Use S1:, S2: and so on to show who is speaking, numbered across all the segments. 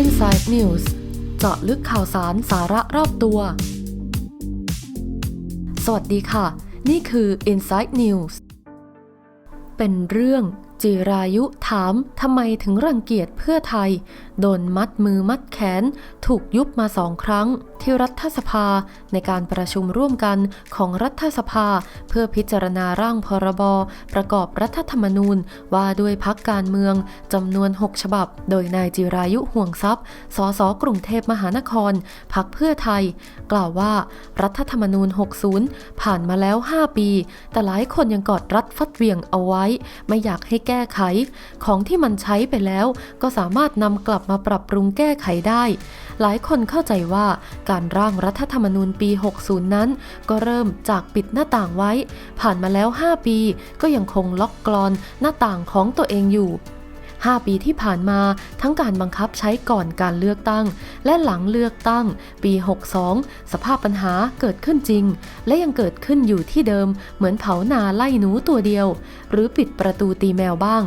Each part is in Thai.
S1: Inside News เจาะลึกข่าวสารสาระรอบตัว สวัสดีค่ะ นี่คือ Inside News เป็นเรื่อง จิรายุถามทำไมถึงรังเกียจเพื่อไทย โดนมัดมือมัดแขน ถูกยุบมาสองครั้ง ที่รัฐสภาในการประชุมร่วมกันของรัฐสภา เพื่อพิจารณาร่างพรบประกอบรัฐธรรมนูญว่าด้วยพักการเมืองจำนวน 6 ฉบับ โดยนายจิรายุห่วงทรัพย์ สสกรุงเทพมหานคร พักเพื่อไทย กล่าวว่ารัฐธรรมนูญ 60 ผ่านมาแล้ว 5 ปี แต่หลายคนยังกอดรัดฟัดเวียงเอาไว้ ไม่อยากให้แก้ไข ของที่มันใช้ไปแล้ว ก็สามารถนำกลับมาปรับปรุงแก้ไขได้ หลายคนเข้าใจว่าการร่างรัฐธรรมนูญปี 60 นั้น ก็เริ่มจากปิดหน้าต่างไว้ ผ่านมาแล้ว 5 ปี ก็ยังคงล็อกกรอนหน้าต่างของตัวเองอยู่ 5 ปีที่ผ่านมาทั้งการบังคับใช้ก่อนการเลือกตั้ง และหลังเลือกตั้ง ปี 62 สภาพปัญหาเกิดขึ้นจริง และยังเกิดขึ้นอยู่ที่เดิมเหมือนเผานาไล่หนูตัวเดียว หรือปิดประตูตีแมวบ้าง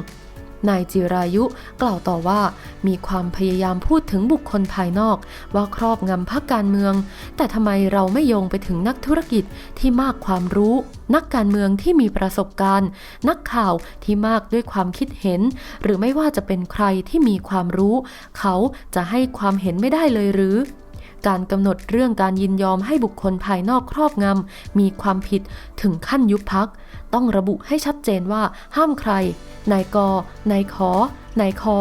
S1: นายจิรายุกล่าวต่อว่า มีความพยายามพูดถึงบุคคลภายนอก ว่าครอบงำพรรคการเมือง แต่ทำไมเราไม่โยงไปถึงนักธุรกิจที่มากความรู้ นักการเมืองที่มีประสบการณ์ นักข่าวที่มากด้วยความคิดเห็น หรือไม่ว่าจะเป็นใครที่มีความรู้ เขาจะให้ความเห็นไม่ได้เลยหรือการกำหนดเรื่องการยินยอมให้บุคคลภายนอกครอบงำมีความผิดถึงขั้นยุบพัก ต้องระบุให้ชัดเจนว่าห้ามใคร นายกนายขอนายคอ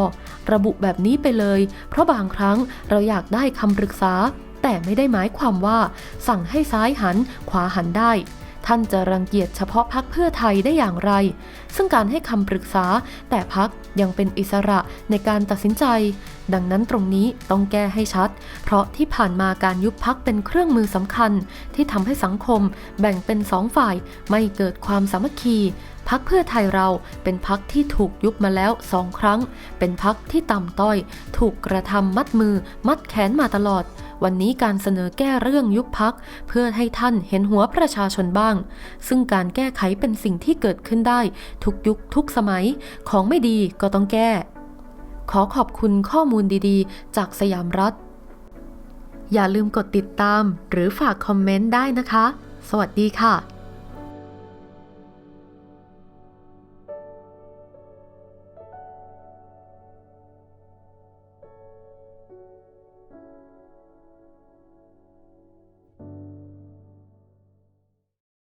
S1: ระบุแบบนี้ไปเลย เพราะบางครั้งเราอยากได้คำปรึกษา แต่ไม่ได้หมายความว่า สั่งให้ซ้ายหันขวาหันได้ ท่านจะรังเกียจเฉพาะพักเพื่อไทยได้อย่างไร ซึ่งการให้คำปรึกษาแต่พักยังเป็นอิสระในการตัดสินใจ ดังนั้นตรงนี้ต้องแก้ให้ชัด เพราะที่ผ่านมาการยุบพักเป็นเครื่องมือสำคัญ ที่ทำให้สังคมแบ่งเป็นสองฝ่ายไม่เกิดความสามัคคีพักเพื่อไทยเราเป็นพักที่ถูกยุบมาแล้วสองครั้ง เป็นพักที่ต่ำต้อย ถูกกระทำมัดมือ มัดแขนมาตลอด วันนี้การเสนอแก้เรื่องยุบพัก เพื่อให้ท่านเห็นหัวประชาชนบ้าง ซึ่งการแก้ไขเป็นสิ่งที่เกิดขึ้นได้ ทุกยุคทุกสมัยของไม่ดีก็ต้องแก้ ขอขอบคุณข้อมูลดีๆ จากสยามรัฐ อย่าลืมกดติดตาม หรือฝากคอมเมนต์ได้นะคะ สวัสดีค่ะ